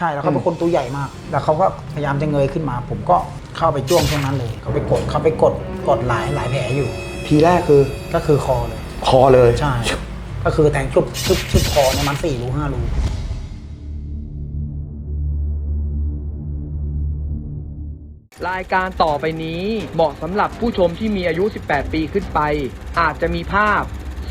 ใช่แล้วเขาเป็นคนตัวใหญ่มาก แล้วเขาก็พยายามจะเงยขึ้นมา ผมก็เข้าไปจ้วงช่วงนั้นเลย เขาไปกดเขาไปกดกดหลายหลายแผลอยู่ ทีแรกคือก็คือคอเลย คอเลยใช่ ก็คือแทงชุบชุบชุบคอเนี่ยมันสี่รูห้ารูรายการต่อไปนี้เหมาะสำหรับผู้ชมที่มีอายุ 18 ปีขึ้นไป อาจจะมีภาพ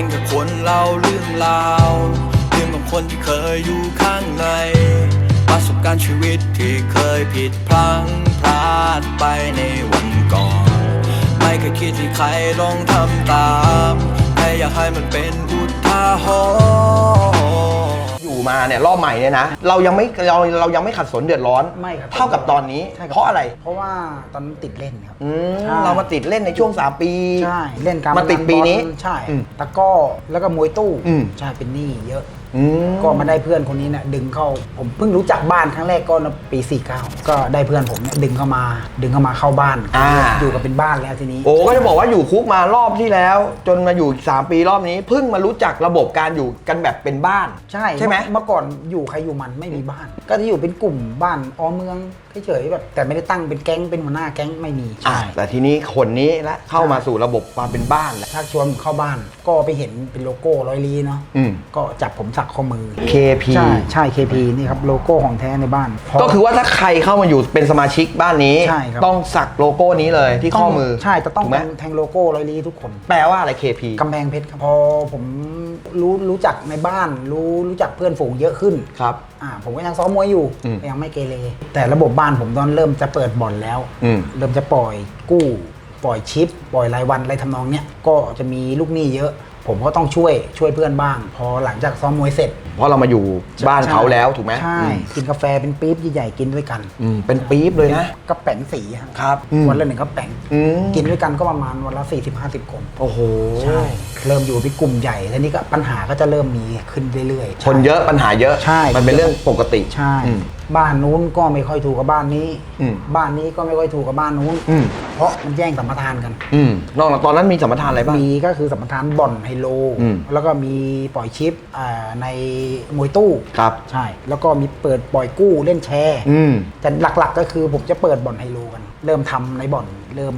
ฉันก็เป็นแค่คนเล่าเรื่องราวเรื่องของคนที่เคยอยู่ข้างใน ประสบการณ์ชีวิตที่เคยผิดพลั้งพลาดไปในวันก่อน ไม่เคยคิดที่ใครลองทำตาม แค่อยากให้มันเป็นอุทาหรณ์อ มาเนี่ยรอบใหม่เนี่ยนะ เรายังไม่เราเรายังไม่ขัดสนเดือดร้อน ไม่ครับ เท่ากับตอนนี้ ใช่คบเพราะอะไรเพราะว่าตอนนั้นติดเล่นครับ อืมใช่ เรามาติดเล่นในช่วง 3 ปี ใช่ เล่นการมาติดปีนี้บอลใช่อืมตะกร้อแล้วก็มวยตู้อืม ใช่เป็นหนี้เยอะ อืมก็มาได้เพื่อนคนนี้เนี่ยดึงเข้าผมเพิ่งรู้จักบ้านครั้งแรกก็ปี 49 ก็ได้เพื่อนผมเนี่ยดึงเข้ามา ดึงเข้ามาเข้าบ้านอ่าอยู่กับเป็นบ้านแล้วทีนี้โอ้ก็จะบอกว่าอยู่คุกมารอบที่แล้ว จนมาอยู่อีก3ปีรอบนี้เพิ่งมารู้จักระบบการอยู่กันแบบเป็นบ้าน ใช่ใช่ไหม เมื่อก่อนอยู่ใครอยู่มันไม่มีบ้าน ก็จะอยู่เป็นกลุ่มบ้านออเมืองเฉยๆแบบแต่ไม่ได้ตั้งเป็นแก๊งเป็นหัวหน้าแก๊งไม่มีอ่าใช่แต่ทีนี้คนนี้ละเข้ามาสู่ระบบความเป็นบ้านแล้ว ชักชวนผมเข้าบ้านก็ไปเห็นเป็นโลโก้ร้อยลีเนาะอืม ก็จับผมสักข้อมือ KP ใช่ใช่ KP นี่ครับโลโก้ของแท้ในบ้านพก็คือว่าถ้าใครเข้ามาอยู่เป็นสมาชิกบ้านนี้ ใช่ครับ ต้องสักโลโก้นี้เลยที่ข้อมือใช่จะต้องถูกไหมแทงโลโก้ร้อยลีทุกคน แปลว่าอะไร KP กำแพงเพชรครับพอผมรู้รู้จักในบ้าน รู้รู้จักเพื่อนฝูงเยอะขึ้นครับ อ่าผมก็ยังซ้อมมวยอยู่อืมยังไม่เกเรแต่ระบบบ้านผมตอนเริ่มจะเปิดบ่อนแล้ว อืม เริ่มจะปล่อยกู้ ปล่อยชิป ปล่อยรายวันอะไรทำนองเนี้ยก็จะมีลูกหนี้เยอะ ผมก็ต้องช่วยช่วยเพื่อนบ้าง พอหลังจากซ้อมมวยเสร็จเพราะเรามาอยู่บ้านเขาแล้วถูกไหมใช่อืมกินกาแฟเป็นปี๊บใหญ่ๆกินด้วยกันอืมเป็นปี๊บเลยนะ กระแป๋งสีครับครับอืมวันละหนึ่งกระแป๋งอืม กินด้วยกันก็ประมาณวันละ 40-50 คน โอ้โหใช่เริ่มอยู่เป็นกลุ่มใหญ่แล้วนี่ก็ปัญหาก็จะเริ่มมีขึ้นเรื่อยๆคนเยอะปัญหาเยอะ ใช่มันเป็นเรื่องปกติใช่ อืม บ้านนู้นก็ไม่ค่อยถูกกับบ้านนี้ อืม บ้านนี้ก็ไม่ค่อยถูกกับบ้านนู้น อืมเพราะมันแย่งสัมปทานกัน อืมนอกจากตอนนั้นมีสัมปทานอะไรบ้าง มีก็คือสัมปทานบ่อนไฮโล อืม แล้วก็มีปล่อยชิปอ่าในมวยตู้ ครับ ใช่ แล้วก็มีเปิดปล่อยกู้เล่นแชร์ อืม แต่หลักๆก็คือผมจะเปิดบ่อนไฮโลกัน เริ่มทำในบ่อนเริ่ม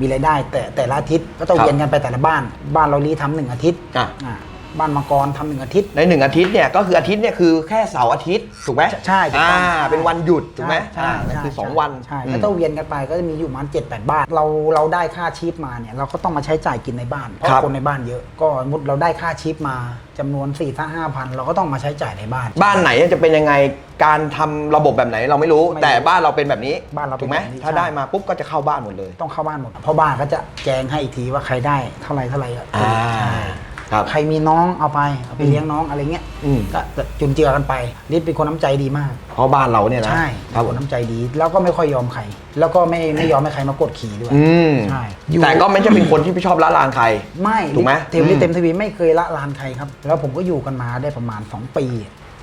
มีรายได้ แต่แต่ละอาทิตย์ก็ต้องครับเวียนกันไปแต่ละบ้าน บ้านเราลีทำหนึ่งอาทิตย์อะ อ่า บ้านมังกรทำหนึ่งอาทิตย์ ในหนึ่งอาทิตย์เนี่ยก็คืออาทิตย์เนี่ยคือแค่เสาร์อาทิตย์ถูกไหมใช่ถูกอ่าต้องเป็นวันหยุดถูกไหมใช่อ่าใช่นั่นคือใช่สองวันใช่อืมแล้วก็เวียนกันไปก็จะมีอยู่ประมาณเจ็ดแปดบ้านเราเราได้ค่าชีพมาเนี่ยเราก็ต้องมาใช้จ่ายกินในบ้านเพราะครับ คนในบ้านเยอะ ก็สมมติเราได้ค่าชีพมาจำนวน4ี่ห้าพันเราก็ต้องมาใช้จ่ายในบ้าน บ้านไหนจะเป็นยังไงการทำระบบแบบไหนเราไม่รู้ ไม่รู้แต่บ้านเราเป็นแบบนี้บ้านเราเป็นถูกไหมแบบนี้ถ้าใช่ ได้มาปุ๊บก็จะเข้าบ้านหมดเลย ต้องเข้าบ้านหมดเพราะบ้านก็จะแจงให้อีกทีว่าใครได้เท่าไรเท่าไรอะอ่า ใช่ ครับใครมีน้องเอาไปเอาไปเลี้ยงน้องอะไรเงี้ยอืม ก็จะจุนเจือกันไปลิศเป็นคนน้ำใจดีมาก เพราะบ้านเราเนี่ยนะใช่ครับเป็นคนน้ำใจดี แล้วก็ไม่ค่อยยอมใคร แล้วก็ไม่ไม่ยอมให้ใครมากดขี่ด้วย อืมใช่อยู่ แต่ก็ไม่ใช่เป็นคนที่ไม่ชอบละลานใคร ไม่ถูกไหมเทมลิอืม เต็มทวีไม่เคยละลานใครครับ แล้วผมก็อยู่กันมาได้ประมาณ 2 ปี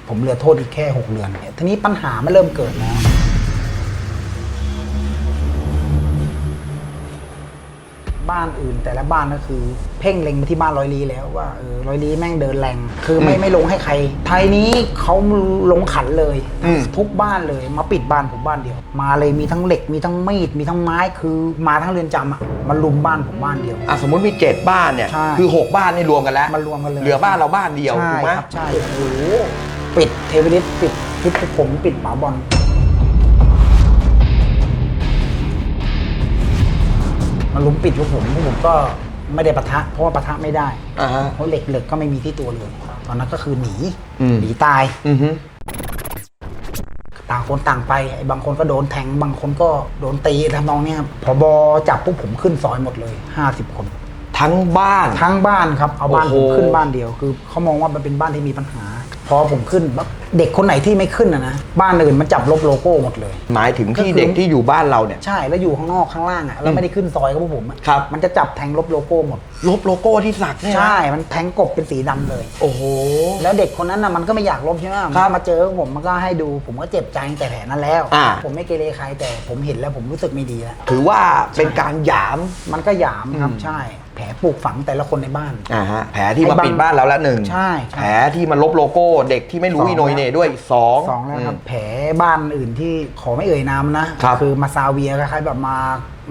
ผมเหลือโทษอีกแค่ 6 เดือนเนี่ยทีนี้ปัญหามันเริ่มเกิดแล้ว บ้านอื่น แต่ละบ้านก็คือ เพ่งเล็งไปที่บ้านร้อยลีแล้วว่าเออร้อยลีแม่งเดินแรงคือไม่ไม่ลงให้ใคร ไทยนี้เขาลงขันเลย อืม ทุกบ้านเลยมาปิดบ้านผมบ้านเดียว มาเลยมีทั้งเหล็กมีทั้งมีดมีทั้งไม้คือมาทั้งเรือนจำอะมาลุมบ้านผมบ้านเดียว อะสมมติมีเจ็ดบ้านเนี่ย ใช่คือหกบ้านนี่รวมกันแล้วมารวมกันเลย เหลือบ้านเราบ้านเดียวใช่ถูกไหมครับใช่โอ้โหปิดเทวิลิสปิดปิดผมปิดป๋าบอล มันลุมปิดพวกผมพวกผมก็ไม่ได้ปะทะ เพราะว่าปะทะไม่ได้อ่าฮะ เพราะเหล็กเหล็กก็ไม่มีที่ตัวเลยตอนนั้นก็คือหนีอืม หนีตาย อือฮึต่างคนต่างไปไอ้บางคนก็โดนแทงบางคนก็โดนตีทำนองเนี้ยครับพอบอจับปุ๊บผมขึ้นซอยหมดเลย 50 คนททั้งบ้าน ทั้งบ้านครับเอาบ้านโอ้ผมโห ขึ้นบ้านเดียว คือเขามองว่ามันเป็นบ้านที่มีปัญหา พอผมขึ้นปั๊บเด็กคนไหนที่ไม่ขึ้นนะนะบ้านอื่นมันจับลบโลโก้หมดเลย หมายถึงที่ก็คือ เด็กที่อยู่บ้านเราเนี่ย ใช่แล้วอยู่ข้างนอกข้างล่างอะแล้วไม่ได้ขึ้นซอยกับพวกผมอะครับ มันจะจับแทงลบโลโก้หมด ลบโลโก้ที่สักเนี่ยนะใช่ มันแทงกบเป็นสีดำเลย โอ้โห แล้วเด็กคนนั้นน่ะมันก็ไม่อยากลบใช่ไหมครับมาเจอผมมันก็ให้ดู ผมก็เจ็บใจตั้งแต่แผลนั้นแล้ว อ่า ผมไม่เกเรใครแต่ผมเห็นแล้วผมรู้สึกไม่ดีแล้ว ถือว่าเป็นการหยาม มันก็หยามครับ อืม ใช่แผลปลูกฝังแต่ละคนในบ้าน อ่าฮะแผลที่มาไอ้บางปิดบ้านเราละหนึ่งใช่ใช่ แผลที่มาลบโลโก้เด็กที่ไม่รู้สองอีโหนยเน่ด้วยสองสองแล้วครับ ม แผลบ้านอื่นที่ขอไม่เอ่ยนามนะครับ อมาซาเวียคล้ายๆแบบมา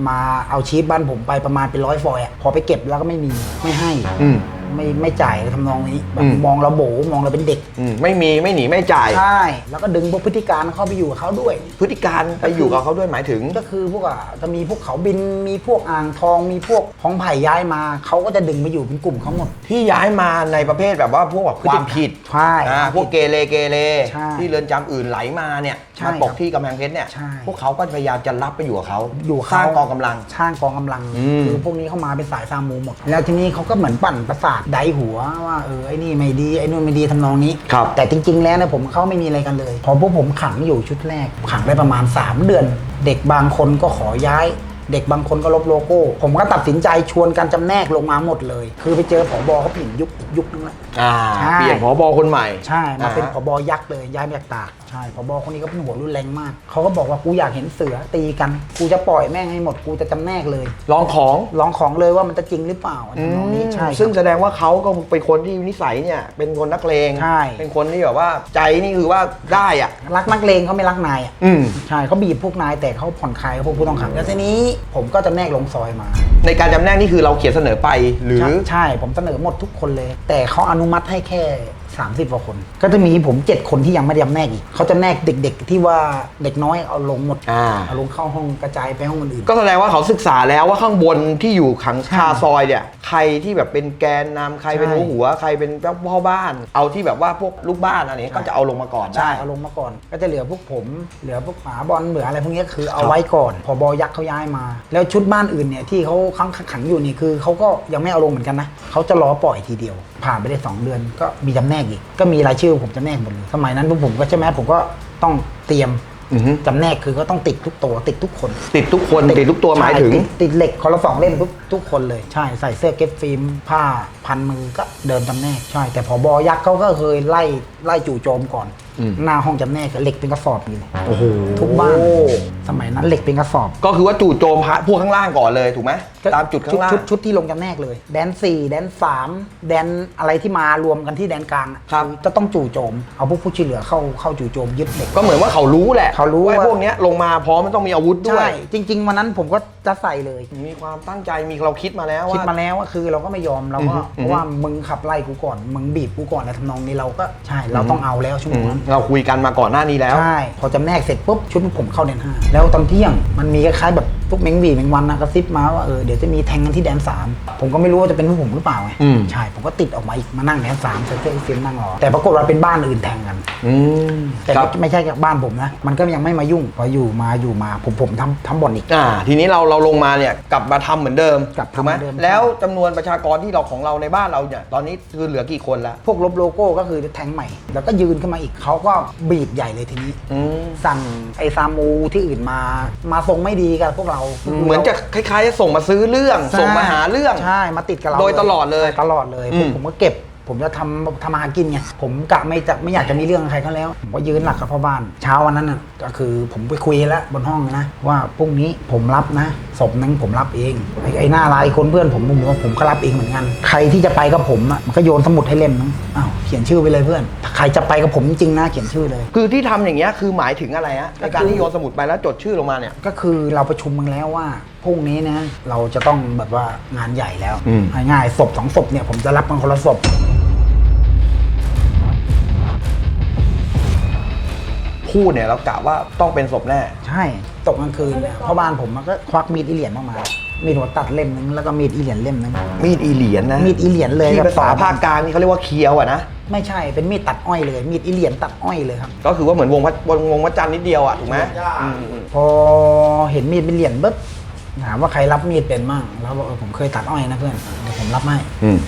มาเอาชีพบ้านผมไปประมาณเป็นร้อยฟอยล์อะพอไปเก็บแล้วก็ไม่มีไม่ให้ อืม ไม่ไม่จ่ายทำนองนี้แบอืบมมองเราโบมองเราเป็นเด็กอืมไม่มีไม่หนีไม่จ่าย ใช่แล้วก็ดึงพวกพฤติการเข้าไปอยู่กับเขาด้วย พฤติการไปอยู่กับเขาด้วยหมายถึง ก็คือพวกอะจะมีพวกเขาบินมีพวกอ่างทองมีพวกของไผ่ย้ายมาเขาก็จะดึงมาอยู่เป็นกลุ่มเขาหมดที่ย้ายมาในประเภทแบบว่าพวกแบบความผิดใช่อ่าความผิดพวกเกเรเกเรใช่ที่เรือนจำอื่นไหลมาเนี่ยใช่มาตกครับที่กำแพงเพชรเนี่ย ใช่ พวกเขาก็พยายามจะรับไปอยู่กับเขาอยู่สร้างเขกองกำลัง สร้างกองกำลังอืม คือพวกนี้เข้ามาเป็นสายซามูหมด แล้วทีนี้เขาก็เหมือนปั่นประสาทไดหัวว่าเออไอ้นี่ไม่ดีไอ้นู่นไม่ดีทำนองนี้ ครับ แต่จริง ๆ แล้วเนี่ยผมเขาไม่มีอะไรกันเลย พอพวกผมขังอยู่ชุดแรก ขังได้ประมาณ 3 เดือน เด็กบางคนก็ขอย้าย เด็กบางคนก็ลบโลโก้ ผมก็ตัดสินใจชวนกันจำแนกลงมาหมดเลย คือไปเจอผอบอเขาเปลี่ยนยุคยุคนึงแล้วอ่าใช่ เปลี่ยนผอบอคนใหม่ ใช่มาเป็นอ่ผบยักษ์เลยย้ายมาจากตาก ใช่ผบคนนี้ก็เป็นหัวรุนแรงมาก เขาก็บอกว่ากูอยากเห็นเสือตีกัน กูจะปล่อยแม่งให้หมด กูจะจำแนกเลย ลองของลองของเลยว่ามันจะจริงหรือเปล่าทำนองนี้ใช่ครับซึ่งแสดงว่าเขาก็เป็นคนที่นิสัยเนี่ย เป็นคนนักเลงใช่ เป็นคนที่แบบว่าใจนี่คือว่าได้อะ รักนักเลงเขาไม่รักนายอะ อืม ใช่เขาบีบพวกนายแต่เขาผ่อนคลายพวกผู้ต้องขังแล้วทีนี้ผมก็จำแนกลงซอยมาในการจำแนกนี่คือเราเขียนเสนอไปหรือ ใช่ใช่ ผมเสนอหมดทุกคนเลย แต่เขาอนุมัติให้แค่ 30กว่าคน ก็จะมีผม 7 คนที่ยังไม่ได้จำแนกอีกเขาจะแนกเด็ก ๆ ที่ว่าเด็กน้อยเอาลงหมดอ่า เอาลงเข้าห้องกระจายไปห้องอื่น ก็แสดงว่าเขาศึกษาแล้วว่าข้างบนที่อยู่ขังใช่คาซอยเนี่ย ใครที่แบบเป็นแกนนำใครเป็นใช่ หัวหัวใครเป็นเจ้าพ่อบ้าน เอาที่แบบว่าพวกลูกบ้านอะไรนี้ก็จะเอาลงมาก่อนใช่ได้ เอาลงมาก่อน ก็จะเหลือพวกผม เหลือพวกหมาบอลเหลืออะไรพวกนี้คือเอาไว้ก่อน พอบอยักษ์เขาย้ายมา แล้วชุดบ้านอื่นเนี่ยที่เขาขังขังอยู่นี่คือเขาก็ยังไม่เอาลงเหมือนกันนะเขาจะรอปล่อยทีเดียว ผ่านไปได้สองเดือนก็มีจำแนกอีก ก็มีรายชื่อผมจำแนกหมดเลยสมัยนั้นพวกผมก็ใช่ไหมผมก็ต้องเตรียมอือฮึจำแนกคือก็ต้องติดทุกตัวติดทุกคนติดทุกคนติดทุกตัวหมายถึง ใช่ติดติดเหล็กคนละสองเล่มทุกทุกคนเลยใช่ใส่เสื้อเก็ตฟิล์มผ้าพันมือก็เดินจำแนกใช่ แต่พอบอยักษ์เขาก็เคยไล่ไล่จู่โจมก่อน อืม หน้าห้องจำแนกเหล็กเป็นกระสอบอยู่เลยโอ้โหทุกบ้านสมัยนั้นเหล็กเป็นกระสอบก็คือว่าจู่โจมพระพวกข้างล่างก่อนเลยถูกไหมตามจุดข้างล่าง ชุดชุดที่ลงจำแนกเลย แดนสี่แดนสามแดนอะไรที่มารวมกันที่แดนกลางอะครับ จะต้องจู่โจม เอาพวกผู้ช่วยเหลือเข้าเข้าจู่โจมยึดเหล็ก ก็เหมือนว่าเขารู้แหละเขารู้ว่าว่าพวกเนี้ยลงมาพร้อมมันต้องมีอาวุธด้วใช่ยจริง ๆ วันนั้นผมก็จะใส่เลย มีความตั้งใจมีเราคิดมาแล้วว่า คิดมาแล้วว่าคือเราก็ไม่ยอมเราก็อือฮึเพราะว่ามึงขับไล่กูก่อน มึงบีบกูก่อนอะไรทำนองนี้เราก็ใช่เราต้องเอาแล้วช่วงอืมนั้นเราคุยกันมาก่อนหน้านี้แล้ว ใช่พอจำแนกเสร็จปุ๊บชุดผมเข้าแดนห้าแล้วตอนเที่ยงมันมีคล้ายๆแบบพวกเมงหวีเมงวันนะกระซิบมาว่าเออเดี๋ยวจะมีแทงกันที่แดนสามผมก็ไม่รู้ว่าจะเป็นพวกผมหรือเปล่าไงอืม ใช่ผมก็ติดออกมาอีกมานั่งแดนสามใส่เสื้อฟิล์มนั่งรอแต่ปรากฏว่าเป็นบ้านอื่นแทงกัน อืมแต่ครับไม่ใช่กับบ้านผมนะ มันก็ยังไม่มายุ่ง พออยู่มาอยู่มาผมผมทำทำบ่อนอีก อ่า ทีนี้เราเราลงมาเนี่ยกลับมาทำเหมือนเดิมกลับทำถูกไหมเหมือนเดิม แล้วจำนวนประชากรที่เราของเราในบ้านเราเนี่ยตอนนี้คือเหลือกี่คนแล้วพวกลบโลโก้ก็คือแทงใหม่แล้วก็ยืนขึ้นมาอีกเขาก็บีบใหญ่เลยทีนี้ อืมสั่งไอ้ซามูที่อื่นมา มาทรงไม่ดีกับพวกเราเหมือนจะคล้ายๆจะส่งมาซื้อเรื่อง ใช่ส่งมาหาเรื่อง ใช่มาติดกับเราโดยตลอดเลยตลอดเลยอืผมมผมก็เก็บ ผมจะทำทำมาหากินไงผมกะไม่จะไม่อยากจะมีเรื่องกับใครก็แล้วผมก็ยืนหลักกับพ่อบ้าน เช้าวันนั้นน่ะก็คือผมไปคุยแล้วบนห้องนะ ว่าพรุ่งนี้ผมรับนะศพนึงผมรับเองไอ้ไอ้หน้าลายคนเพื่อนผมผมบอกว่าผมก็รับเองเหมือนกัน ใครที่จะไปกับผมอะมันก็โยนสมุดให้เล่มนึงอ้าวเขียนชื่อไปเลยเพื่อนถ้าใครจะไปกับผมจริงๆนะเขียนชื่อเลย คือที่ทำอย่างเงี้ยคือหมายถึงอะไรฮะในการที่โยนสมุดไปแล้วจดชื่อลงมาเนี่ย ก็คือเราประชุมกันแล้วว่าพรุ่งนี้นะ เราจะต้องแบบว่างานใหญ่แล้วอืม ง่ายๆศพสองศพเนี่ยผมจะรับกันคนละศพ พูดเนี่ยเรากะว่าต้องเป็นศพแน่ ใช่ตกกลางคืนเนี่ยพ่อบ้านผมมันก็ควักมีดอีเหรียญออกมา มีดหัวตัดเล่มนึงแล้วก็มีดอีเหรียญเล่มนึง มีดอีเหรียญนะมีดอีเหรียญเลยที่กับภาษาภาคกลางนี่เขาเรียกว่าเคียวอะนะไม่ใช่เป็นมีดตัดอ้อยเลย มีดอีเหรียญตัดอ้อยเลยครับ ก็คือว่าเหมือนวงพระวงวงพระจันทร์นิดเดียวอะถูกไหมอืมอืมพอเห็นมีดเป็นเหรียญปุ๊บถามว่าใครรับมีดเป็นมั่งแล้วบอกเออผมเคยตัดอ้อยนะเพื่อนเดี๋ยวผมรับให้อืม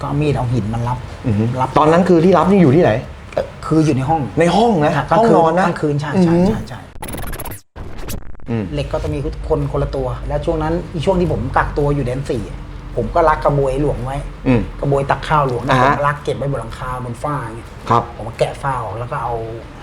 ก็เอามีดเอาหินมันรับ อือฮึรับตอนนั้นคือที่รับนี่อยู่ที่ไหนเอ่อ คืออยู่ในห้องในห้องนะกลางห้องคืนนอนนะกลางคืนใช่ใช่ใช่ใช่อืมเหล็กก็จะมีคนคนละตัว แล้วช่วงนั้นอีช่วงที่ผมกักตัวอยู่แดนสี่ผมก็รักกระบวยหลวงไว้อืมกระบวยตักข้าวหลวงนะอ่าผฮะมรักเก็บไว้บนหลังคาบนฝ้าอย่างเงี้ยครับผมก็แกะฝ้าออกแล้วก็เอา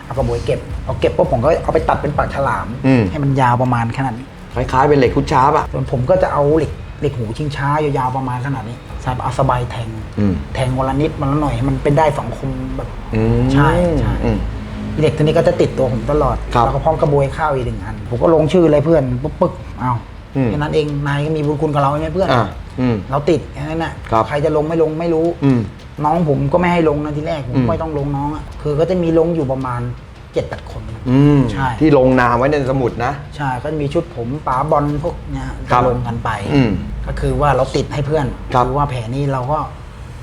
เอากระบวยเก็บเอาเก็บปุ๊บผมก็เอาไปตัดเป็นปากฉลามอืมให้มันยาวประมาณขนาดนี้คล้ายๆเป็นเหล็กคุชชาร์ปอะส่วนผมก็จะเอาเหล็ก เหล็กหูชิงช้ายาวๆประมาณขนาดนี้ใส่เอาสบายแทงอืม แทงวันละนิดวันละหน่อยให้มันเป็นได้สองคมแบบอืมใช่ใช่อืม เหล็กตัวนี้ก็จะติดตัวผมตลอดครับแล้วก็พร้อมกระบวยข้าวอีกหนึ่งอันผมก็ลงชื่อเลยเพื่อนปุ๊บปึ๊กเอาอืม แค่นั้นเองนายก็มีบุญคุณกับเราใช่ไหมเพื่อน อ่าอืม เราติดแค่นั้นน่ะครับใครจะลงไม่ลงไม่รู้ อืมน้องผมก็ไม่ให้ลงนะทีแรกผมอืม ไม่ต้องลงน้องอะคือก็จะมีลงอยู่ประมาณ เจ็ดแปดคน อืมใช่ ที่ลงนามไว้ในสมุดนะ ใช่ก็จะมีชุดผมป๋าบอลพวกเนี้ยครับลงกันไป อืมก็คือว่าเราติดให้เพื่อนครับ ว่าแผลนี้เราก็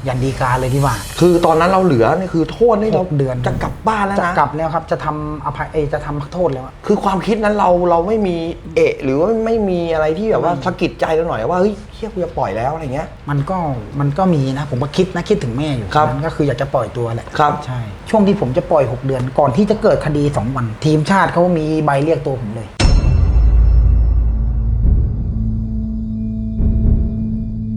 ยันดีการเลยที่ว่าคือตอนนั้นเราเหลือนี่คือโทษนี่เราหกเดือนจะกลับบ้านแล้วจะนะกลับแล้วครับจะทำอภัยเอยจะทำโทษแล้วอะ คือความคิดนั้นเราเราไม่มีเอะหรือว่าไม่มีอะไรที่แบบว่าสะกิดใจเราหน่อยว่าเฮ้ยเฮียกูจะปล่อยแล้วอะไรเงี้ย มันก็มันก็มีนะ ผมก็คิดนะคิดถึงแม่อยู่ครับนั้นก็คืออยากจะปล่อยตัวแหละครับ ใช่ ช่วงที่ผมจะปล่อย 6 เดือนก่อนที่จะเกิดคดี 2 วัน ทีมชาติเขามีใบเรียกตัวผมเลย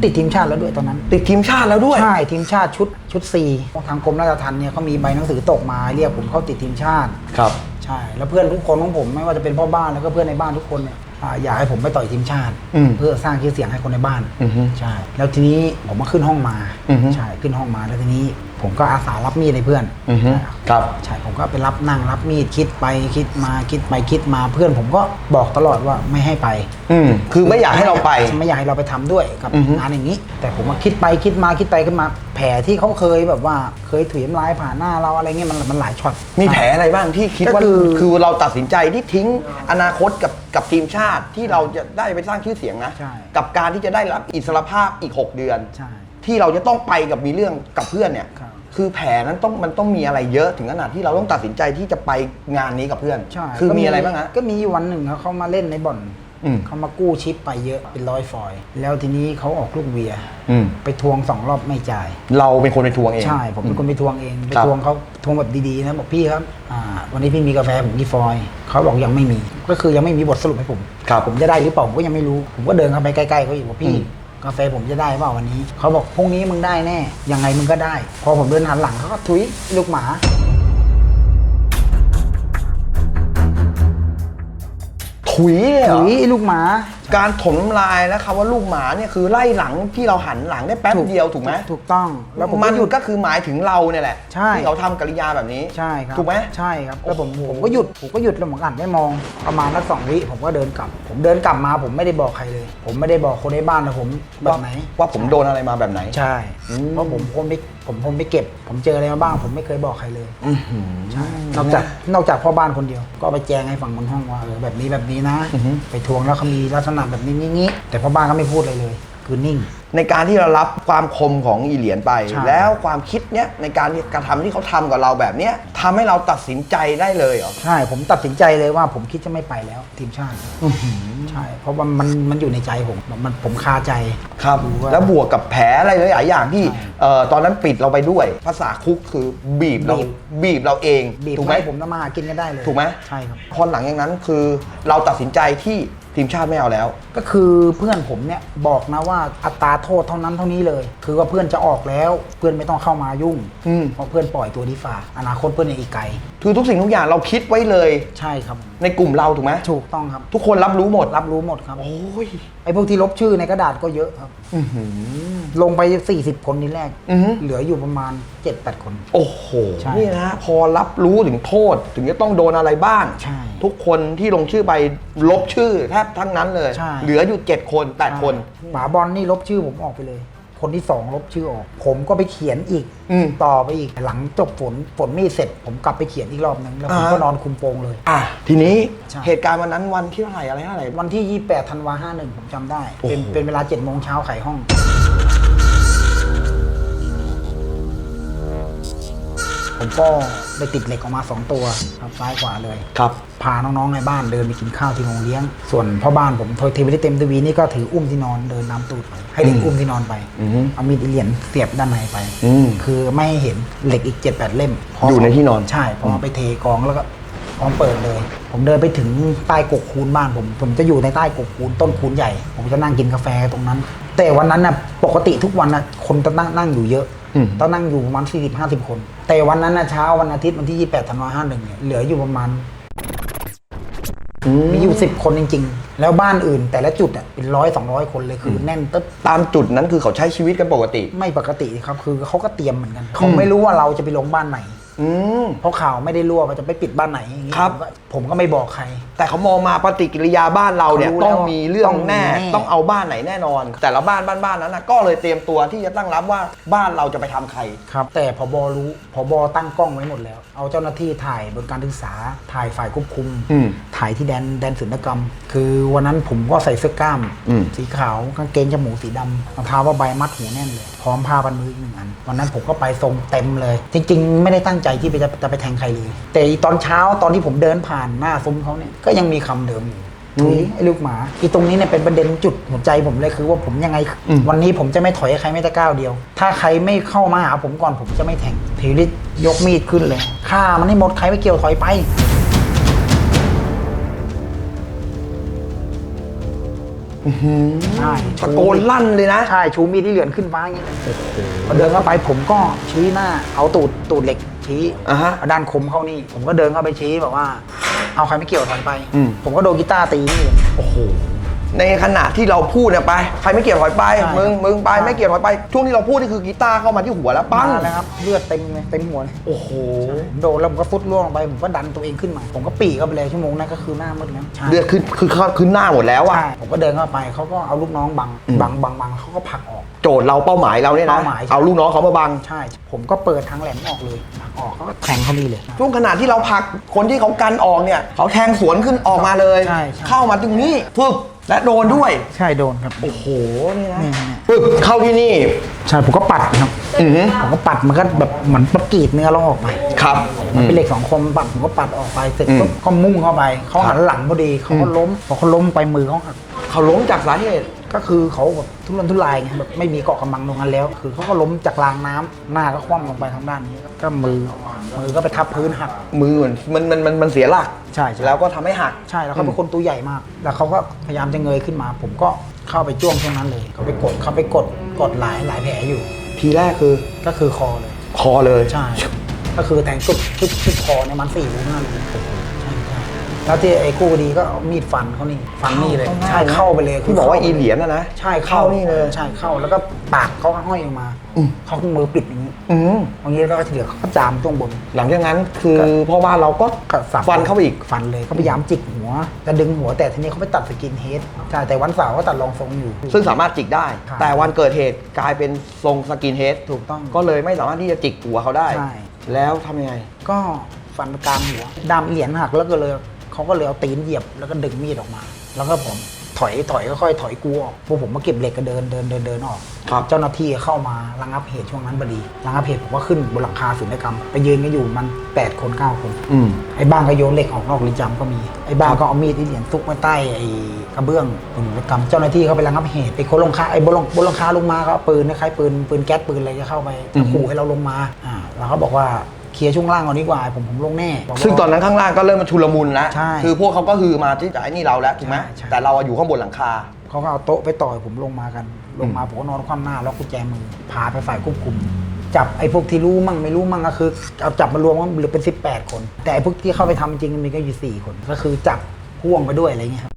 ติดทีมชาติแล้วด้วยตอนนั้น ติดทีมชาติแล้วด้วยใช่ทีมชาติชุดชุดซีทางกรมราชทัณฑ์เนี่ยเขามีใบหนังสือตกมาเรียกผมเข้าติดทีมชาติครับ ใช่ แล้วเพื่อนทุกคนของผมไม่ว่าจะเป็นพ่อบ้านแล้วก็เพื่อนในบ้านทุกคนเนี่ย อ่าอยากให้ผมไปต่อยทีมชาติ อืม เพื่อสร้างชื่อเสียงให้คนในบ้าน อือฮึ ใช่ แล้วทีนี้ผมมาขึ้นห้องมา อือฮึ ใช่ ขึ้นห้องมา แล้วทีนี้ผมก็อาสารับมีดให้เพื่อน อือฮึใช่ครับ ใช่ ผมก็ไปรับนั่งรับมีดคิดไปคิดมาคิดไปคิดมา เพื่อนผมก็บอกตลอดว่าไม่ให้ไปอืมคือไม่อยากให้เราไป ไม่อยากให้เราไปทำด้วยกับอือฮึ งานอย่างนี้ แต่ผมมาคิดไปคิดมาคิดไปขึ้นมา แผลที่เขาเคยแบบว่าเคยถุยน้ำลายผ่านหน้าเราอะไรเงี้ยมันมันหลายช็อต มีแผลอะไรบ้างที่คิดว่าก็คือ คือเราตัดสินใจที่ทิ้งอนาคตกับ กับทีมชาติที่เราจะได้ไปสร้างชื่อเสียงนะ ใช่ กับการที่จะได้รับอิสรภาพอีก 6 เดือน ใช่ ที่เราจะต้องไปกับมีเรื่องกับเพื่อนเนี่ยครับคือแผลนั้นต้องมันต้องมีอะไรเยอะถึงขนาดที่เราต้องตัดสินใจที่จะไปงานนี้กับเพื่อน ใช่คือก็มีอะไรบ้างฮะ ก็มีอยู่วันหนึ่งเขามาเล่นในบ่อน อืม เขามากู้ชิปไปเยอะเป็นร้อยฟอยล์แล้วทีนี้เขาออกลูกเวียอืม ไปทวงสองรอบไม่จ่าย เราเป็นคนไปทวงเอง ใช่ ผมเป็นคนไปทวงเองไปครับ ทวงเขาทวงแบบดีๆนะบอกพี่ครับอ่าวันนี้พี่มีกาแฟผมกี่ฟอยล์เขาบอกยังไม่มี ก็คือยังไม่มีบทสรุปให้ผมครับ ผมจะได้หรือเปล่าผมก็ยังไม่รู้ ผมก็เดินเข้าไปใกล้ๆเขาอีกว่าพี่ อืม กาแฟผมจะได้เปล่าวันนี้เขาบอกพรุ่งนี้มึงได้แน่ยังไงมึงก็ได้ พอผมเดินหันหลังเขาก็ทุยลูกหมา ถุยเลยเหรถุอยลูกหมา การถมน้ำลายและคำว่าลูกหมาเนี่ยคือไล่หลังที่เราหันหลังได้แป๊บเดียวถูกไหมถูกต้องแล้วผมมัก็นหยุดก็คือหมายถึงเราเนี่ยแหละใช่ที่เขาทำกริยาแบบนี้ใช่ครับถูกไหมใช่ครับแล้วผมโอ้โหผมก็หยุดผมก็หยุดแล้วผมก็หันไม่มองประมาณสักสองวิผมก็เดินกลับ ผมเดินกลับมาผมไม่ได้บอกใครเลย ผมไม่ได้บอกคนในบ้านนะผมแบบไหน ว่าผมโดนอะไรมาแบบไหนใช่อืมเพราะผมคนไปผมผมไปเก็บ ผมเจออะไรมาบ้าง ผมไม่เคยบอกใครเลยอื้อหือใช่นอกจากนอกจากพ่อบ้านคนเดียว ก็ไปแจ้งให้ฝั่งบนห้องว่าเออแบบนี้แบบนี้นะอือฮึไปทวงแล้วเขามีลักษณะแบบนี้นี้นี้แต่พ่อบ้านก็ไม่พูดอะไรเลย คือนิ่ง ในการที่เรารับความคมของอีเหรียญไป ใช่ แล้วความคิดเนี้ยในการที่กระทำที่เขาทำกับเราแบบเนี้ยทำให้เราตัดสินใจได้เลยเหรอใช่ผมตัดสินใจเลยว่าผมคิดจะไม่ไปแล้วทีมชาติใช่ เพราะว่ามันมันอยู่ในใจผมมันผมคาใจครับดูว่า แล้วบวกกับแผลอะไรหลายๆอย่างที่ใช่เอ่อตอนนั้นปิดเราไปด้วย ภาษาคุกคือบีบเราบีบ บีบเราเองบีบถูกไหม ให้ผมทำมาหากินกันได้เลยถูกไหม ใช่ครับ พอหลังจากนั้นคือเราตัดสินใจที่ ทีมชาติไม่เอาแล้ว ก็คือเพื่อนผมเนี่ยบอกนะว่าอัตราโทษเท่านั้นเท่านี้เลย คือว่าเพื่อนจะออกแล้ว เพื่อนไม่ต้องเข้ามายุ่งอืม เพราะเพื่อนปล่อยตัวดีฝ่าอนาคตเพื่อนยังอีกไกลคือทุกสิ่งทุกอย่างเราคิดไว้เลย ใช่ครับ ในกลุ่มเราถูกไหมถูกต้องครับ ทุกคนรับรู้หมดรับรู้หมดครับ โอ้ยไอ้พวกที่ลบชื่อในกระดาษก็เยอะครับอื้อหือลงไป 40 คนทีแรกอือหือเหลืออยู่ประมาณ 7-8 คน โอ้โหใช่นี่นะฮะพอรับรู้ถึงโทษ ถึงจะต้องโดนอะไรบ้างใช่ทุกคนที่ลงชื่อไปลบชื่อแทบทั้งนั้นเลยใช่เหลืออยู่ 7 คน 8 คนหมาบอลนี่ลบชื่อผมออกไปเลย คนที่สองลบชื่อออก ผมก็ไปเขียนอีกอืม ต่อไปอีกหลังจบฝนฝนมีดเสร็จ ผมกลับไปเขียนอีกรอบนึงแล้วผมอ่า ก็นอนคุมโปงเลย อะทีนี้ใช่ เหตุการณ์วันนั้นวันที่เท่าไหร่อะไรเท่าไหร่ วันที่ 28ธันวา51ผมจำได้ เป็นโอ้โห เป็นเวลา7โมงเช้าขายห้องพผมก็ได้ติดเหล็กออกมาสองตัวครับซ้ายขวาเลย ครับ พาน้องๆในบ้านเดินไปกินข้าวที่โรงเลี้ยง ส่วนพ่อบ้านผมโทยทีวีได้เต็มทีวีนี่ก็ถืออุ้มที่นอนเดินน้ำตูดไป ให้เด็กอืมอุ้มที่นอนไปอือฮึเอามีดเหรียญเสียบด้านในไปอืมคือไม่ให้เห็นเหล็กอีกเจ็ดแปดเล่มพอยู่ในที่นอนใช่พอไปเทกองแล้วก็พร้อมเปิดเลย ผมเดินไปถึงใต้กกคูนบ้านผม ผมจะอยู่ในใต้กกคูนต้นคูนใหญ่ ผมจะนั่งกินกาแฟตรงนั้น แต่วันนั้นน่ะปกติทุกวันน่ะคนจะนั่งนั่งอยู่เยอะอืมต้องนั่งอยู่ประมาณสี่สิบห้าสิบคน แต่วันนั้นน่ะเช้าวันอาทิตย์วันที่ยี่แปดธันวาห้าหนึ่งเนี่ยเหลืออยู่ประมาณ มีอยู่สิบคนจริง ๆ แล้วบ้านอื่น แต่ละจุดอะเป็นร้อยสองร้อยคนเลยคืออแน่นตึ๊บตามจุดนั้นคือเขาใช้ชีวิตกันปกติ ไม่ปกติครับคือเขาก็เตรียมเหมือนกันเขาไม่รู้ว่าเราจะไปลงบ้านไหน อืม เพราะข่าวไม่ได้รั่วว่าจะไปปิดบ้านไหนอย่างงี้ครับ ผมก็ผมก็ไม่บอกใคร แต่เขามองมาปฏิกิริยาบ้านเราเนี่ยเขารู้ต้องแล้วมีเรื่องต้องมีแน่แน่ ต้องเอาบ้านไหนแน่นอน แต่ละบ้านบ้านบ้านนั้นนะก็เลยเตรียมตัวที่จะตั้งรับว่าบ้านเราจะไปทำใคร ครับ แต่พบรู้พบตั้งกล้องไว้หมดแล้ว เอาเจ้าหน้าที่ถ่ายบนการศึกษาถ่ายฝ่ายควบคุม อืมถ่ายที่แดนแดนศุลกรรม คือวันนั้นผมก็ใส่เสื้อกล้าม อืม สีขาวกางเกงจมูกสีดำรองเท้าว่าใบมัดหูแน่นเลยพร้อมผ้าพันมืออีกหนึ่งอันวันนั้นผมก็ไปทรงเต็มเลย จริง ๆ ไม่ได้ตั้งใจที่จะจะไปแทงใครเลย แต่อีตอนเช้าตอนที่ผมเดินผ่านหน้าซุ้มเขาเนี่ยก็ยังมีคำเดิมอยู่ถุยไอ้ลูกหมาอีตรงนี้เนี่ยเป็นประเด็นจุดหัวใจผมเลยคือว่าผมยังไงอืมวันนี้ผมจะไม่ถอยให้ใครไม่แต่ก้าวเดียว ถ้าใครไม่เข้ามาหาผมก่อนผมจะไม่แทงทีริยกมีดขึ้นเลยฆ่ามันให้หมดใครไม่เกี่ยวถอยไป ใช่ตะโกนลั่นเลยนะใช่ชูมีดที่เหลือนขึ้นฟ้าอย่างนี้พอเดินเข้าไปผมก็ชี้หน้า เอาตูดตูดเหล็กชี้อ่าฮะเอาด้านคมเข้านี่ ผมก็เดินเข้าไปชี้แบบว่า เอาใครไม่เกี่ยวถอยไปอืมผมก็โดนกีตาร์ตีนี่เลยโอ้โห ในขณะที่เราพูดเนี่ยไปใครไม่เกี่ยวถอยไป ใช่มึงมึงไปใช่ ไม่เกี่ยวถอยไป ช่วงที่เราพูดนี่คือกีตาร์เข้ามาที่หัวแล้วปั้งมาแล้วครับเลือดเต็มเลยเต็มหัวเลยโอ้โหผมโดนแล้วผมก็ฟุดล่วงลงไปผมก็ดันตัวเองขึ้นมา ผมก็ปีเข้าไปเลยชั่วโมงนั้นก็คือหน้ามืดแล้วใช่เลือดขึ้นคือเข้าขึ้นหน้าหมดแล้วอะ ใช่ผมก็เดินเข้าไปเขาก็เอาลูกน้องบังอืม บังบังบังเขาก็ผลักออก โจทย์เราเป้าหมายเราเนี่ยนะเป้าหมายใช่เอาลูกน้องเขามาบัง ใช่ ผมก็เปิดทางแหลมออกเลยผลักออกเขาก็แทงเขานี่เลย ช่วงขณะที่เราผลักคนที่เขากันออกเนี่ยเขาแทงสวนขึ้นออกมาเลย ใช่ใช่ เข้ามาตรงนี้ปึ๊บ และโดนด้วย ใช่โดนครับ โอ้โหนี่นะนี่นี่ปึ๊บเข้าที่นี่ ใช่ผมก็ปัดครับอือหือ ผมก็ปัดมันก็แบบเหมือนประกรีดเนื้อเราออกไป ครับ มันเป็นเหล็กสองคมปัดผมก็ปัดออกไปเสร็จอืมปุ๊บก็มุ่งเข้าไปเขาหันหลังพอดีเขาก็อืมล้มพอเขาล้มไปมือเขาหักเขาล้มจากสาเหตุ ก็คือเขาแบบทุรนทุรายไงแบบไม่มีเกาะกำบังตรงนั้นแล้ว คือเขาก็ล้มจากรางน้ำหน้าก็คว่ำลงไปทางด้านนี้ ก็มือมือก็ไปทับพื้นหัก มือมันมันมันมันเสียหลักใช่ใช่ แล้วก็ทำให้หัก ใช่แล้วเขาเป็นคนตัวใหญ่มาก แล้วเขาก็พยายามจะเงยขึ้นมา ผมก็เข้าไปจ้วงช่วงนั้นเลยเขาไปกดเขาไปกดกดหลายหลายแผลอยู่ ทีแรกคือก็คือคอเลย คอเลย ใช่ ก็คือแทงชุดชุดชุดคอเนี่ยมันสี่รูนั่นเลยใช่ใช่ แล้วที่ไอ้กู้ดีก็เอามีดฟันเขานี่ฟันนี่เลย ใช่เข้าไปเลยที่บอกว่าอีเหรียญนะนะ ใช่เข้าเข้านี่เลยใช่เข้าแล้วก็ปากเขาก็ห้อยออกมาอืมเขามือปิดอย่างนี้อืมอย่างนี้แล้วก็ทีเหลือเขาก็จามช่วงบน หลังจากนั้นคือพ่อบ้านเราก็ก็สับฟันเข้าไปอีก ฟันเลยเขาพยายามจิกหัวจะดึงหัวแต่ทีนี้เขาไปตัดสกินเฮดใช่แต่วันเสาร์ก็ตัดรองทรงอยู่ ซึ่งสามารถจิกได้ ครับ แต่วันเกิดเหตุกลายเป็นทรงสกินเฮดถูกต้อง ก็เลยไม่สามารถที่จะจิกหัวเขาได้ ใช่ แล้วทำยังไง ก็ฟันกลางหัวดามเหรียญหักแล้วก็เลย เขาก็เลยเอาตีนเหยียบแล้วก็ดึงมีดออกมา แล้วก็ผมถอยถอยค่อยๆถอยกูออกพวกผมมาเก็บเหล็กก็เดินเดินเดินเดินออก ครับ เจ้าหน้าที่เข้ามาระงับเหตุช่วงนั้นพอดีระงับเหตุผมก็ขึ้นบนหลังคาศุลยกรรม ไปยืนกันอยู่มัน 8 คน 9 คน อืม ไอ้บ้างก็โยนเหล็กออกนอกเรือนจำก็มี ไอ้บ้างก็เอามีดที่เหรียญซุกไว้ใต้ไอ้กระเบื้องศุลยกรรมเจ้าหน้าที่เขาไประงับเหตุไอ้คนลงคาไอ้บนลงบนหลังคาลงมาก็เอาปืนคล้ายๆปืนปืนแก๊สปืนอะไรจะเข้าไปอือฮึ ขู่ให้เราลงมาอ่าเราก็บอกว่า เคลียร์ช่วงล่างก่อนดีกว่า ผมผมลงแน่บกว่าซึ่งตอนนั้นข้างล่างก็เริ่มมาชุลมุนแล้วใช่คือพวกเขาก็คือมาที่จะไอ้นี่เราแล้วถูกไหมใช่ใช่แต่เราอะอยู่ข้างบนหลังคา เขาก็เอาโต๊ะไปต่อยผมลงมากัน ลงมาผมก็นอนคว่ำหน้าแล้วกุญแจมือพาไปฝ่ายควบคุม จับไอ้พวกที่รู้มั่งไม่รู้มั่งก็คือเอาจับมารวมก็เหลือเป็น 18 คน แต่ไอ้พวกที่เข้าไปทำจริงมีก็อยู่ 4 คน ก็คือจับพ่วงไปด้วยอะไรเงี้ยครับ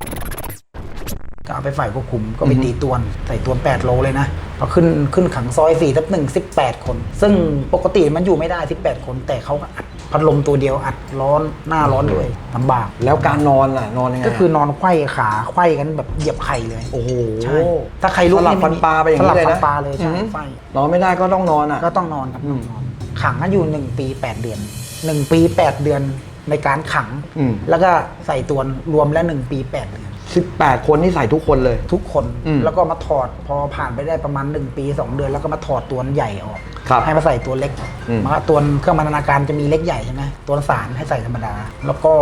ก็เอาไปฝ่ายควบคุมก็ไปอือฮึตีตวนใส่ตวน 8 โลเลยนะเอาขึ้นขึ้นขังซอย4ทับหนึ่ง18คน ซึ่งปกติมันอยู่ไม่ได้ 18 คน แต่เขาก็อัดพัดลมตัวเดียวอัดร้อนหน้าร้อนด้วยลำบาก แล้วการนอนล่ะนอนยังไงก็คือนอนไขว้ขาไขว้กันแบบเหยียบไข่เลยโอ้โหใช่ถ้าใครลุกสลับนี่ฟันปลาไปอย่างสนี้ลับเลยฟันะนปลาเลยใช่อือฮึไฟนอนไม่ได้ก็ต้องนอนอะก็ต้องนอนครับอืมต้องนอนขังก็อยู่หนึ่งปีแปดเดือนหนึ่งปีแปดเดือนในการขังอืมแล้วก็ใส่ตัวนรวมแล้วหนึ่งปีแปดเดือน 18 คนนี่ใส่ทุกคนเลย ทุกคนอืมแล้วก็มาถอดพอผ่านไปได้ประมาณ 1 ปี 2 เดือน แล้วก็มาถอดตัวใหญ่ออกครับให้มาใส่ตัวเล็กอืมมันก็ตัวเครื่องบรรณาการจะมีเล็กใหญ่ใช่ไหมตัวสารให้ใส่ธรรมดา แล้วก็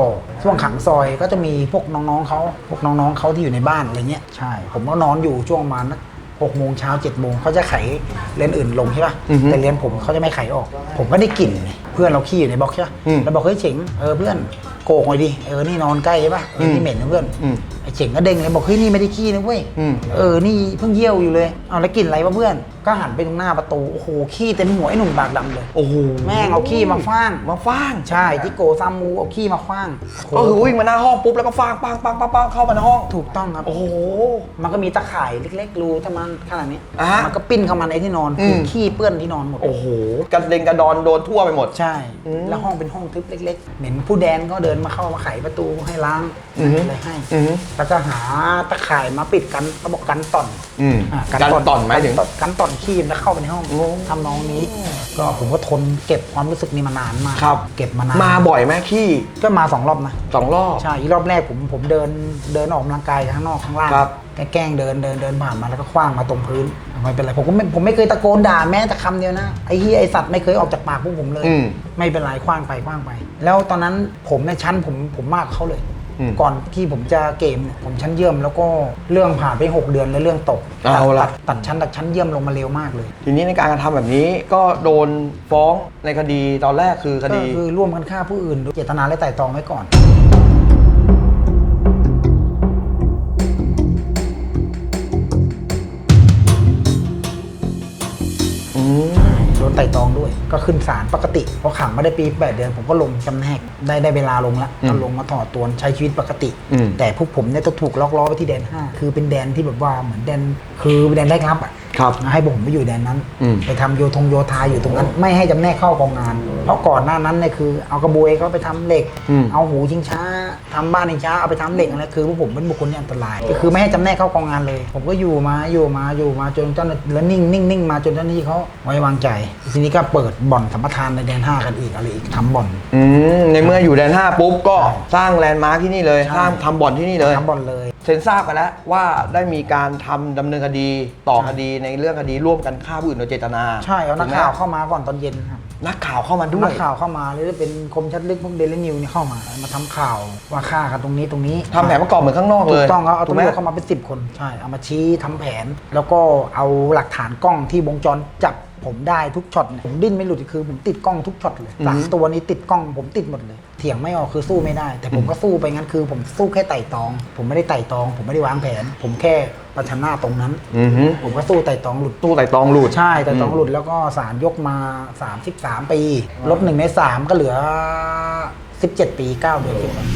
ช่วงขังซอยก็จะมีพวกน้องๆเขาพวกน้องๆเขาที่อยู่ในบ้านอะไรเงี้ยใช่ ผมก็นอนอยู่ช่วงประมาณนักหกโมงเช้าเจ็ดโมงเขาจะไขเลนส์อื่นลงใช่ป่ะอือฮึแต่เลนส์ผมเขาจะไม่ไขออก ผมก็ได้กลิ่นไงเพื่อนเราขี้อยู่ในบล็อกใช่ป่ะอืม แล้วบอกเฮ้ยเฉิงเออเพื่อน โกกหน่อยดิเออนี่นอนใกล้ใช่ป่ะเออนี่เหม็นนะเพื่อนอืมไอ้เจ๋งก็เด้งเลยบอกเฮ้ยนี่ไม่ได้ขี้นะเว้ยอืม เออนี่เพิ่งเยี่ยวอยู่เลยเอาแล้วกลินอะไรวะเพื่อน ก็หันไปตรงหน้าประตูโอ้โหขี้เต็มหัวไอ้หนุ่มปากดำเลย โอ้โหแม่งเอาขี้มาฟางมาฟ้างใช่จิโกซามูเอาขี้มาฟางก็คือวิ่งมาหน้าห้องปุ๊บแล้วก็ฟางปังปังปังปังเข้ามาในห้อง ถูกต้องครับ โอ้โห มันก็มีตะข่ายเล็กๆ รูถ้ามันขนาดนี้ อ่าฮะมันก็ปิ้นเข้ามาในที่นอนอืมคือขี้เปื้อนที่นอนหมด โอ้โหกระเด็นกระดอนโดนทั่วไปหมด ใช่ อืม แล้วห้องเป็นห้องทึบเล็ก ๆ เหม็นผู้แดนก็เดินมาเข้ามาไขประตูให้ล้างอือฮึ อะไรให้ อือฮึแล้วก็หาตะข่ายมาปิดกันเขาบอกกันต่อนอืมอะการต่อนหมายถึง กันกันต่อนขี้มันจะเข้าไปในห้องโอ้ทำนองนี้ ก็ผมก็ทนเก็บความรู้สึกนี้มานานมากครับเก็บมานานมาบ่อยไหมขี้ก็มาสองรอบนะ สองรอบ ใช่อีกรอบแรกผมผมเดินเดินออกกำลังกายข้างนอกข้างล่างครับ แกล้งเดินเดินเดินผ่านมาแล้วก็คว้างมาตรงพื้นไม่เป็นไรผมก็ไม่ผมไม่เคยตะโกนด่าแม้แต่คำเดียวนะไอ้เฮียไอ้สัตว์ไม่เคยออกจากปากพวกผมเลย อืมไม่เป็นไรคว้างไปคว้างไป แล้วตอนนั้นผมในยชั้นผมผมมากกว่าเขาเลย อืมก่อนที่ผมจะเกมเนี่ยผมชั้นเยี่ยมแล้วก็เรื่องผ่านไป 6 เดือนแล้วเรื่องตกเอาละ ตัดตัดชั้นตัดชั้นเยี่ยมลงมาเร็วมากเลยทีนี้ในการกระทำแบบนี้ก็โดนฟ้องในคดีตอนแรกคือคก็ดี คือร่วมกันฆ่าผู้อื่นโดยเจตนาและไตร่ตรองไว้ก่อน โดนไต่ตรองด้วย ก็ขึ้นศาลปกติพอขังมาได้ปีแปดเดือนผมก็ลงจำแนกได้ได้เวลาลงแล้วอืมก็ลงมาถอดตัวใช้ชีวิตปกติ อืม แต่พวกผมเนี่ยจะถูกล็อกล้อไปที่แดน 5 คือเป็นแดนที่แบบว่าเหมือนแดนคือแดนแรกรับอะครับให้พวกผมไปอยู่แดนนั้นอืมไปทำโยธงโยธาอยู่ตรงนั้น ไม่ให้จำแนกเข้ากองงาน เพราะก่อนหน้านั้นเนี่ยคือ เอากระบวยเขาไปทำเหล็กอืมเอาหูชิงช้าทำบ้านชิงช้าเอาไปทำเหล็กอะไรคือพวกผมเป็นบุคคลที่อันตราย ก็คือไม่ให้จำแนกเข้ากองงานเลย ผมก็อยู่มาอยู่มาอยู่มาจนเจ้าหน้าแล้วนิ่งนิ่งนิ่งมาจนเจ้าหน้าที่เขาไว้วางใจ ทีนี้ก็เปิดบ่อนสัมปทานในแดนห้ากันอีกอะไรอีกทำบ่อนอืมในเมื่ออยู่แดน5ปุ๊บก็สร้างแลนด์มาร์คที่นี่เลยใช่สร้างทำบ่อนที่นี่เลยทำบ่อนเลยเซนทราบกันแล้วว่าได้มีการทำดำเนินคดีต่อใช่คดีในเรื่องคดีร่วมกันฆ่าผู้อื่นโดยเจตนาใช่เอานักถูไหมข่าวเข้ามาก่อนตอนเย็นครับนักข่าวเข้ามาด้วนัยกข่าวเข้ามาหรือเป็นคมชัดลึกพวกเดลินิวนี่เข้ามา มาทำข่าวว่าฆ่ากันตรงนี้ตรงนี้ทำแผนประกอบเหมือนข้างนอกถูเลยกต้องครับเอาถูกตำไหมรวจเข้ามาเป็นสิบคนใช่เอามาชี้ทำแผน แล้วก็เอาหลักฐานกล้องที่วงจรจับผมได้ทุกช็อตเนี่ยผมดิ้นไม่หลุดคือผมติดกล้องทุกช็อตเลยอือฮึหลังตัวนี้ติดกล้องผมติดหมดเลยเถียงไม่ออกคือสู้ไม่ได้ แต่ผมก็สู้ไปงั้นคือ ผมสู้แค่ไต่ตอง ผมไม่ได้ไต่ตอง ผมไม่ได้วางแผน ผมแค่ ประชันหน้าตรงนั้น อือฮึผมก็สู้ไต่ตองหลุด ตู้ไต่ตองหลุดใช่แต่ต้องหลุดแล้วก็ศาลยกมา 33 ปี ลบหนึ่งใน3ก็เหลือ 17 ปี 9 เดือน10วัน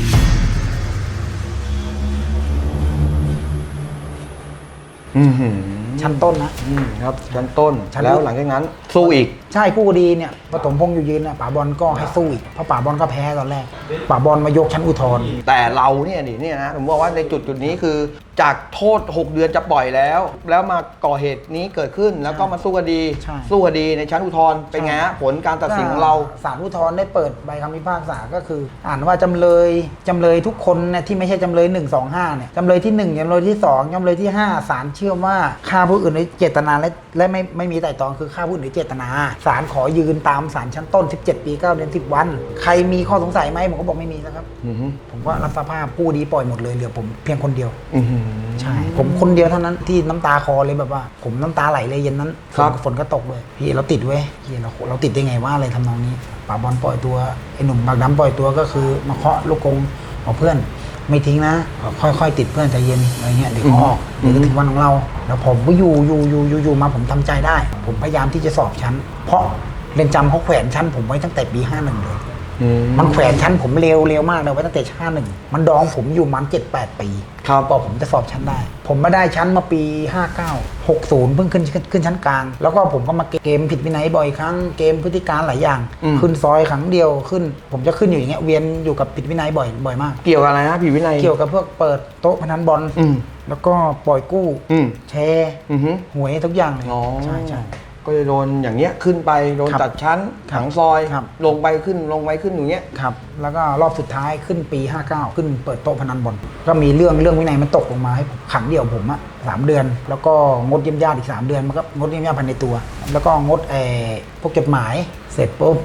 อือหือ ชั้นต้นนะ อืมครับชั้นต้นชั้น แล้วหลังจากนั้นสู้อีก ใช่คู่คดีเนี่ยปฐมพงษ์อยู่ยืนน่ะป๋าบอลก็ให้สู้อีกเพราะป๋าบอลก็แพ้ตอนแรกป๋าบอลมายกชั้นอุทธรณ์ แต่เราเนี่ยดิเนี่ยนะผมบอกว่าในจุดจุดนี้คือ จากโทษ 6 เดือนจะปล่อยแล้ว แล้วมาก่อเหตุนี้เกิดขึ้นแล้วก็มาสู้คดี ใช่ สู้คดีในชั้นอุทธรณ์เป็นไงฮะผลการตัดสินของเรา ศาลอุทธรณ์ได้เปิดใบคำพิพากษาก็คือ อ่านว่าจำเลยจำเลยทุกคนเนี่ยที่ไม่ใช่จำเลย 1 2 5เนี่ยจำเลยที่ 1จำเลยที่ 2จำเลยที่ 5ศาลเชื่อว่าฆ่าผู้อื่นโดยเจตนาและและไม่ไม่มีไตร่ตรองคือฆ่าผู้อื่นโดยเจตนาศาลขอยืนตามศาลชั้นต้น 17 ปี 9 เดือน 10 วัน ใครมีข้อสงสัยไหมผมก็บอกไม่มีนะครับ อือหือผมก็รับสภาพผู้ดีปล่อยหมดเลยเหลือผมเพียงคนเดียว อือหือใช่ ผมคนเดียวเท่านั้นที่น้ำตาคอเลยแบบว่า ผมน้ำตาไหลเลยเย็นนั้นครับฝนฝนก็ตกเลยพี่เราติดเว้ยพี่เราเราติดได้ไงว่าอะไรทำนองนี้ป่าบอลปล่อยตัวไอ้หนุ่มบากดำปล่อยตัวก็คือมาเคาะลูกกรงบอกเพื่อน ไม่ทิ้งนะ ค่อยๆติดเพื่อนใจเย็นอะไรเงี้ยเดี๋ยวเขาออกเดี๋ยวก็ถึงวันของเรา แล้วผมก็อยู่อยู่อยู่อยู่อยู่มาผมทำใจได้ ผมพยายามที่จะสอบชั้น เพราะเรียนจำเขาแขวนชั้น ผมไว้ตั้งแต่ปี51เลยอื มมันแขวนชั้นผมเร็วเร็วมากเลยไว้ตั้งแต่ชั้นหนึ่งมันดองผมอยู่มันเจ็ดแปดปีครับกว่าผมจะสอบชั้นได้ ผมมาได้ชั้นมาปี59 60เพิ่งขึ้นขึ้นชั้นกลาง แล้วก็ผมก็มาเกมผิดวินัยบ่อยครั้งเกมพฤติการหลายอย่างอืมขึ้นซอยครั้งเดียวขึ้น ผมจะขึ้นอยู่อย่างเงี้ยเวียนอยู่กับผิดวินัยบ่อยบ่อยมาก เกี่ยวกับอะไรนะพี่วินัยเกี่ยวกับพวกเปิดโต๊ะพนันบอลอืมแล้วก็ปล่อยกู้อืมแชร์อือหือหวยทุกอย่างเลยอ๋อใช่ใช่ ก็จะโดนอย่างเงี้ยขึ้นไปโดนครับตัดชั้นครับขังซอย ครับ ลงไปขึ้นลงไปขึ้นอย่างเงี้ย ครับ แล้วก็รอบสุดท้ายขึ้นปี 59 ขึ้นเปิดโต๊ะพนันบอลก็มีเรื่องเรื่องวินัยมันตกลงมาให้ผมขังเดี่ยวผมอะสามเดือน แล้วก็งดเยี่ยมญาติอีก 3 เดือนมันก็งดเยี่ยมญาติภายในตัว แล้วก็งดเออพวกจดหมายเสร็จปุ๊บ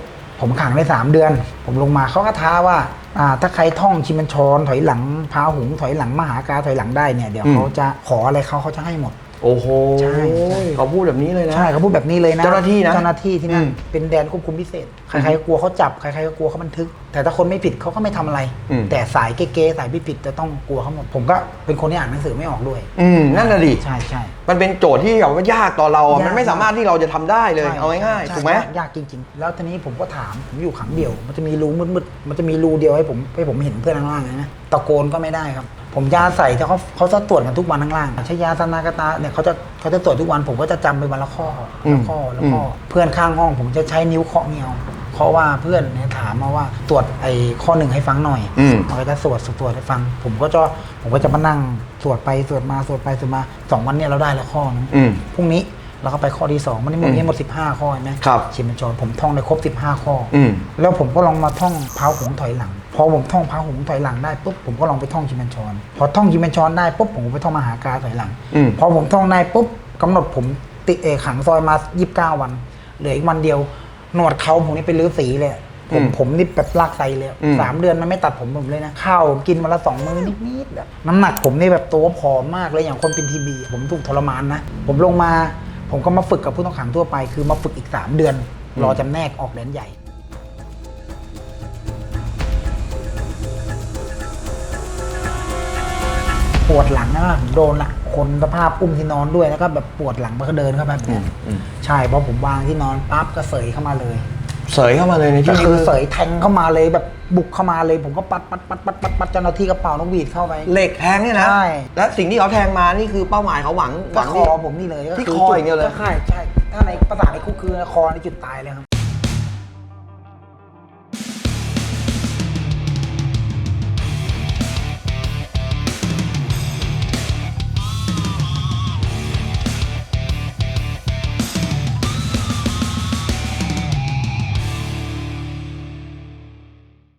ผมขังได้ 3 เดือน ผมลงมาเขาก็ท้าว่าอ่าถ้าใครท่องชิมันชรถอยหลังพาหุงถอยหลังมหากาถอยหลังได้เนี่ยเดี๋ยวอืม เขาจะขออะไรเขาเขาจะให้หมด โอ้โหใช่ใช่ เขาพูดแบบนี้เลยนะ ใช่เขาพูดแบบนี้เลยนะเจ้าหน้าที่นะเจ้าหน้าที่ที่นั่นอืมเป็นแดนควบคุมพิเศษใครๆก็กลัวเขาจับใครๆก็กลัวเขาบันทึก แต่ถ้าคนไม่ผิดเขาก็ไม่ทำอะไร อืม แต่สายเก๊ๆสายผิดๆจะต้องกลัวเขาหมดผมก็เป็นคนที่อ่านหนังสือไม่ออกด้วย อืมนั่นน่ะดิใช่ใช่ มันเป็นโจทย์ที่แบบว่ายากต่อเราอะยาก มันไม่สามารถที่เราจะทำได้เลย ใช่เอาง่ายๆใช่ถูกไหม ยากยากจริงๆ แล้วทีนี้ผมก็ถาม ผมอยู่ขังเดียว มันจะมีรูมืดๆ มันจะมีรูเดียวให้ผมให้ผมเห็นเพื่อนข้างล่างนะ ตะโกนก็ไม่ได้ครับ ผมยาใส่แต่เขาเขาจะตรวจกันทุกวันข้างล่างใช้ยาสนากตาเนี่ยเขาจะเขาจะตรวจทุกวัน ผมก็จะจำไปวันละข้ออืมละข้อละข้อเพื่อนข้างห้อง ผมจะใช้นิ้วเคาะเงียวเพราะว่าเพื่อนเนี่ยถามมาว่าตรวจไอ้ข้อหนึ่งให้ฟังหน่อยอืมมันก็จะสวดสวดให้ฟัง ผมก็จะผมก็จะมานั่งสวดไปสวดมาสวดไปสวดมาสองวันเนี่ยเราได้แล้วข้อนึง อืม พรุ่งนี้เราก็ไปข้อที่สองมันมีอืมมีหมด 15 ข้อใช่ไหมครับชิมเป็นจรผมท่องได้ครบ 15 ข้อออืมแล้วผมก็ลองมาท่องพาหงถอยหลัง พอผมท่องพาหงถอยหลังได้ปุ๊บผมก็ลองไปท่องชิมเป็นชรพอท่องชิมเป็นชรได้ปุ๊บผมก็ไปท่องมหากาถอยหลังอืม พอผมท่องได้ปุ๊บกำหนดผมติเออขังซอยมา29วันเหลืออีกวันเดียวหนวดเขาผมนี่เป็นรื้อสีเลยผมอืมผมนี่แบบลากไซเลยอืม สามเดือนมันไม่ตัดผมผมเลยนะข้าวผมกินวันละสองมื้อนิดๆแบบน้ำหนักผมนี่แบบตัวผอมมากเลยอย่างคนเป็นทีบีผมถูกทรมานนะผมลงมา ผมก็มาฝึกกับผู้ต้องขังทั่วไป คือมาฝึกอีก3เดือน รอจำแนกออกแดนใหญ่ ปวดหลังนะผมโดนละคนสภาพอุ้มที่นอนด้วยแล้วก็แบบปวดหลังมันก็เดินเข้าไปแบบเนี้ยอืม ใช่เพราะผมวางที่นอนปั๊บก็เสยเข้ามาเลย เสยเข้ามาเลยในก็ที่นี้คือคือเสยแทงเข้ามาเลยแบบบุกเข้ามาเลย ผมก็ปัดปัดปัดปัดปัดปัดเจ้าหน้าที่กระเป๋านกหวีดเข้าไป เหล็กแทงเนี่ยนะใช่ และสิ่งที่เขาแทงมานี่คือเป้าหมายเขาหวังหก็วังคที่อผมนี่เลยก็ที่คือคออย่างเดียวเลย ก็ใช่ใช่ถ้าในภาษาในคุกคือคอในจุดตายเลยครับ